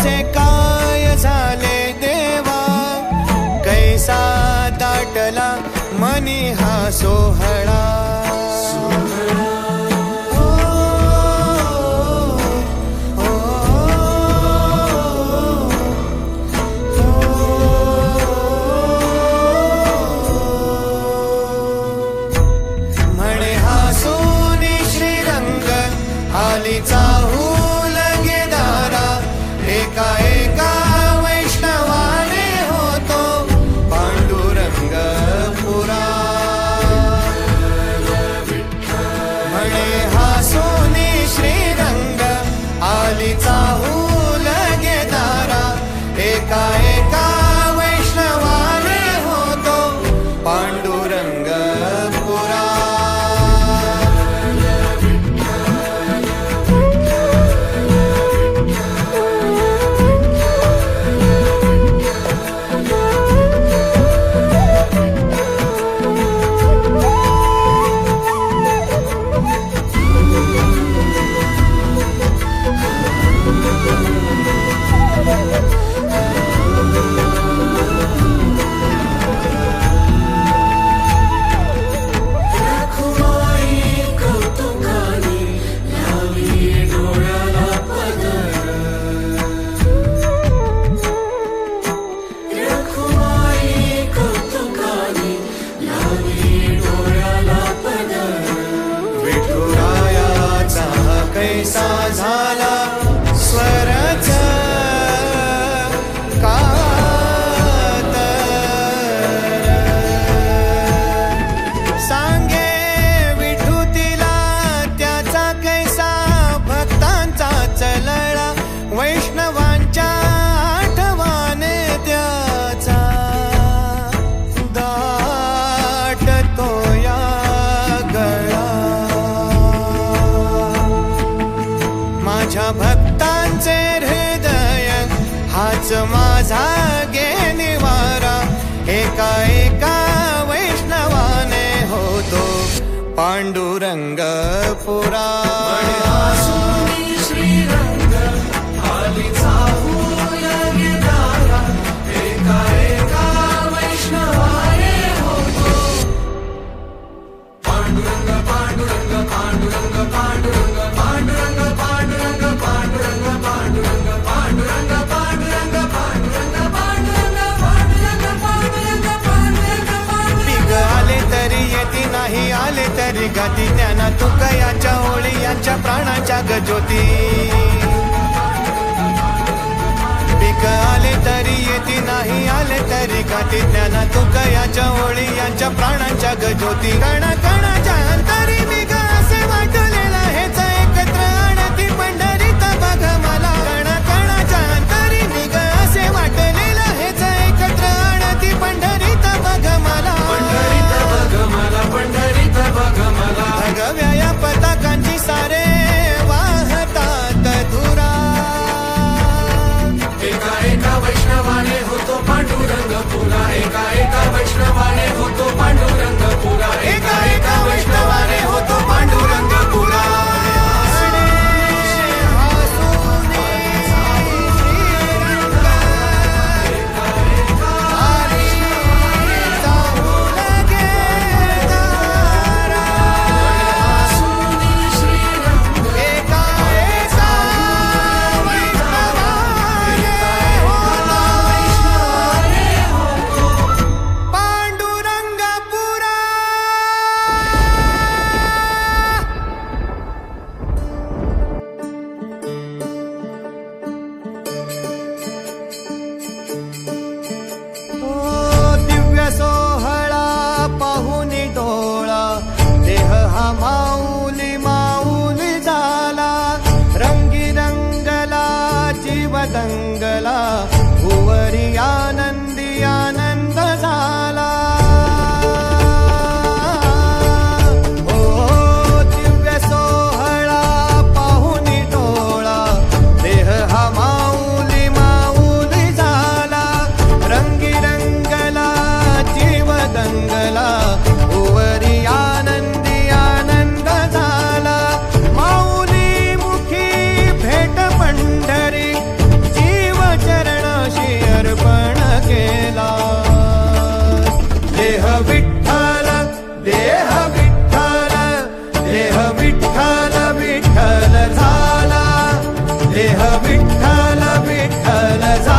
कसे काय झाले देवा? कैसा दाटला मनी हा सोहळा? पैसा झाला. पाण्डुरङ्गपुरा गाती ज्ञाना तुका याच्या होळी यांच्या प्राणाच्या गजोती. पिक आले तरी येती नाही आले तरी गाती ज्ञाना तुका याच्या होळी यांच्या प्राणाच्या गजोती. गण गणाच्या अंतरी मंगला भुवरी आनंद विठ्ठल विठ्ठल जा